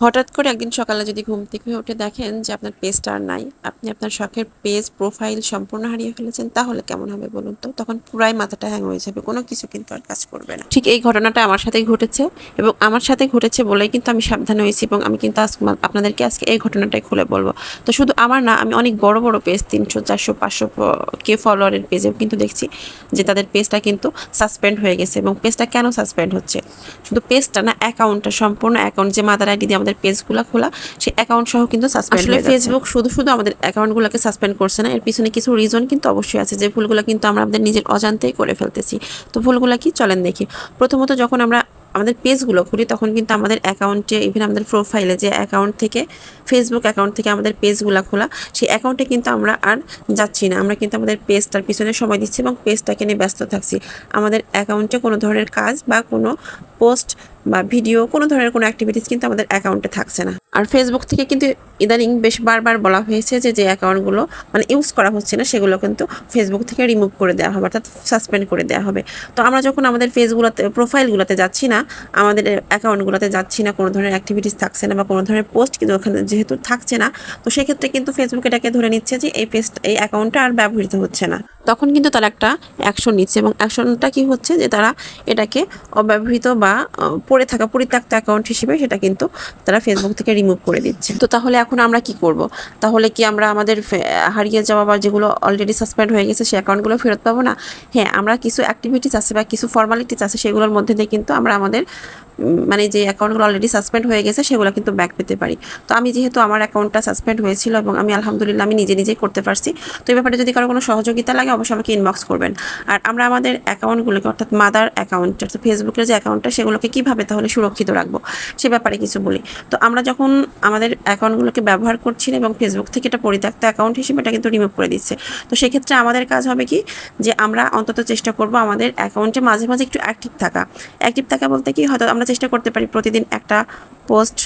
হঠাৎ করে একদিন সকালে যদি ঘুম থেকে উঠে দেখেন যে আপনার পেজটা আর নাই, আপনি আপনার শখের পেজ প্রোফাইল সম্পূর্ণ হারিয়ে ফেলেছেন, তাহলে কেমন হবে বলুন তো? তখন পুরাই মাথাটা হ্যাং হয়ে যাবে, কোনো কিছু কিন্তু আর কাজ করবে না। ঠিক এই ঘটনাটা আমার সাথেই ঘটেছে এবং আমার সাথে ঘটেছে বলেই কিন্তু আমি সাবধান হয়েছি এবং আমি কিন্তু আজ আপনাদেরকে আজকে এই ঘটনাটাই খুলে বলব। তো শুধু আমার না, আমি অনেক বড় বড় পেজ তিনশো, চারশো, পাঁচশো কে ফলোয়ারের পেজেও কিন্তু দেখছি যে তাদের পেজটা কিন্তু সাসপেন্ড হয়ে গেছে এবং পেজটা কেন সাসপেন্ড হচ্ছে? শুধু পেজটা না অ্যাকাউন্টটা সম্পূর্ণ অ্যাকাউন্ট যে মাদার আইডি দিয়ে আমাদের পেজগুলো খোলা সেই অ্যাকাউন্ট সহ কিন্তু সাসপেন্ড আসলে ফেসবুক শুধু শুধু আমাদের অ্যাকাউন্টগুলোকে সাসপেন্ড করছে না এর পিছনে কিছু রিজন কিন্তু অবশ্যই আছে যে ভুলগুলো কিন্তু আমরা আমাদের নিজের অজান্তেই করে ফেলতেছি। তো ভুলগুলো কি? চলেন দেখি। প্রথমত যখন আমরা আমাদের পেজগুলো খুলি, তখন কিন্তু আমাদের অ্যাকাউন্টে ইভেন আমাদের প্রোফাইলে যে অ্যাকাউন্ট থেকে ফেসবুক অ্যাকাউন্ট থেকে আমাদের পেজগুলো খোলা, সেই অ্যাকাউন্টে কিন্তু আমরা আর যাচ্ছি না। আমরা কিন্তু আমাদের পেজটার পিছনে সময় দিচ্ছি এবং পেজটাকে নিয়ে ব্যস্ত থাকছি। আমাদের অ্যাকাউন্টে কোনো ধরনের কাজ বা কোনো পোস্ট বা ভিডিও কোনো ধরনের কোনো অ্যাক্টিভিটিস কিন্তু আমাদের অ্যাকাউন্টে থাকছে না। আর ফেসবুক থেকে কিন্তু ইদানিং বেশ বারবার বলা হয়েছে যে যে অ্যাকাউন্টগুলো মানে ইউজ করা হচ্ছে না, সেগুলো কিন্তু ফেসবুক থেকে রিমুভ করে দেওয়া হবে, অর্থাৎ সাসপেন্ড করে দেওয়া হবে। তো আমরা যখন আমাদের ফেসগুলোতে প্রোফাইলগুলোতে যাচ্ছি না, আমাদের অ্যাকাউন্টগুলোতে যাচ্ছি না, কোনো ধরনের অ্যাক্টিভিটিস থাকছে না বা কোনো ধরনের পোস্ট কিন্তু ওখানে যেহেতু থাকছে না, তো সেক্ষেত্রে কিন্তু ফেসবুক এটাকে ধরে নিচ্ছে যে, এই পেজ এই অ্যাকাউন্টটা আর ব্যবহৃত হচ্ছে না। তখন কিন্তু তারা একটা অ্যাকশন নিচ্ছে এবং অ্যাকশনটা কি হচ্ছে যে তারা এটাকে অব্যবহৃত বা পড়ে থাকা, পরিত্যক্ত অ্যাকাউন্ট হিসেবে সেটা কিন্তু তারা ফেসবুক থেকে রিমুভ করে দিচ্ছে। তো তাহলে এখন আমরা কি করব? তাহলে কি আমরা আমাদের হারিয়ে যাওয়া বা যেগুলো অলরেডি সাসপেন্ড হয়ে গেছে সেই অ্যাকাউন্টগুলো ফেরত পাবো না? হ্যাঁ আমরা কিছু অ্যাক্টিভিটিস আছে বা কিছু ফর্মালিটিস আছে সেগুলোর মধ্যে দিয়ে কিন্তু আমরা আমাদের মানে যে অ্যাকাউন্টগুলো অলরেডি সাসপেন্ড হয়ে গেছে সেগুলো কিন্তু ব্যাক পেতে পারি। তো আমি যেহেতু আমার অ্যাকাউন্টটা সাসপেন্ড হয়েছিল এবং আমি আলহামদুলিল্লাহ আমি নিজে নিজেই করতে পারছি, তো এই ব্যাপারে যদি কারও কোনো সহযোগিতা লাগে অবশ্যই আমাকে ইনবক্স করবেন। আর আমরা আমাদের অ্যাকাউন্টগুলোকে অর্থাৎ মাদার অ্যাকাউন্ট অর্থাৎ ফেসবুকের যে অ্যাকাউন্টটা সেগুলোকে কীভাবে তাহলে সুরক্ষিত রাখব, সে ব্যাপারে কিছু বলি। তো আমরা যখন আমাদের অ্যাকাউন্টগুলোকে ব্যবহার করছি এবং ফেসবুক থেকে এটা পরিত্যক্ত অ্যাকাউন্ট হিসেবে এটা কিন্তু রিমুভ করে দিচ্ছে। তো সেক্ষেত্রে আমাদের কাজ হবে কি? যে আমরা অন্তত চেষ্টা করব আমাদের অ্যাকাউন্টে মাঝে মাঝে একটু অ্যাক্টিভ থাকা। অ্যাক্টিভ থাকা বলতে কি? হয়তো আমরা চেষ্টা করতে পারি প্রতিদিন একটা পোস্ট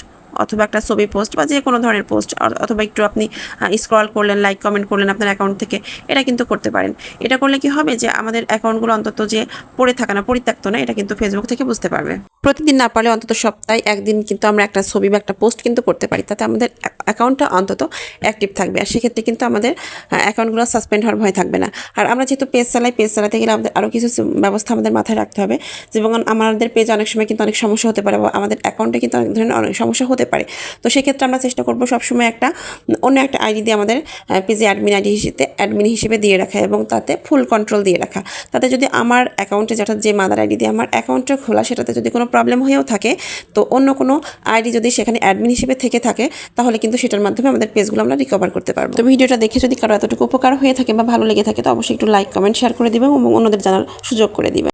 অথবা একটা ছবি পোস্ট বা যে কোনো ধরনের পোস্ট অথবা একটু আপনি স্ক্রল করলেন লাইক কমেন্ট করলেন আপনার অ্যাকাউন্ট থেকে, এটা কিন্তু করতে পারেন। এটা করলে কি হবে যে আমাদের অ্যাকাউন্টগুলো অন্তত যে পড়ে থাকে না, পরিত্যক্ত না, এটা কিন্তু ফেসবুক থেকে বুঝতে পারবে। প্রতিদিন না পারলে অন্তত সপ্তাহে একদিন কিন্তু আমরা একটা ছবি বা একটা পোস্ট কিন্তু করতে পারি। তাতে আমাদের অ্যাকাউন্টটা অন্তত অ্যাক্টিভ থাকবে। আর সেক্ষেত্রে কিন্তু আমাদের অ্যাকাউন্টগুলো সাসপেন্ড হওয়ার ভয় থাকবে না। আর আমরা যেহেতু পেজ চালাই পেজ চালাতে গেলে আমাদের আরও কিছু ব্যবস্থা আমাদের মাথায় রাখতে হবে। যেমন আমাদের পেজ অনেক সময় কিন্তু অনেক সমস্যা হতে পারে বা আমাদের অ্যাকাউন্টে কিন্তু অনেক ধরনের অনেক সমস্যা হতে পারে। তো সেক্ষেত্রে আমরা চেষ্টা করব সবসময় একটা, অন্য একটা আইডি দিয়ে আমাদের পেজে অ্যাডমিন আইডি হিসেবে অ্যাডমিন হিসেবে দিয়ে রাখা এবং তাতে ফুল কন্ট্রোল দিয়ে রাখা। তাতে যদি আমার অ্যাকাউন্টে যেটা, যে মাদার আইডি দিয়ে আমার অ্যাকাউন্টটা খোলা, সেটাতে যদি কোনো প্রবলেম হয়েও থাকে, তো অন্য কোনো আইডি যদি সেখানে অ্যাডমিন হিসেবে থেকে থাকে, তাহলে কিন্তু সেটার মাধ্যমে আমাদের পেজগুলো আমরা রিকভার করতে পারব। তো ভিডিওটা দেখে যদি কারও এতটুকু উপকার হয়ে থাকে বা ভালো লেগে থাকে, তো অবশ্যই একটু লাইক কমেন্ট শেয়ার করে দিবেন এবং অন্যদের জানার সুযোগ করে দিবেন।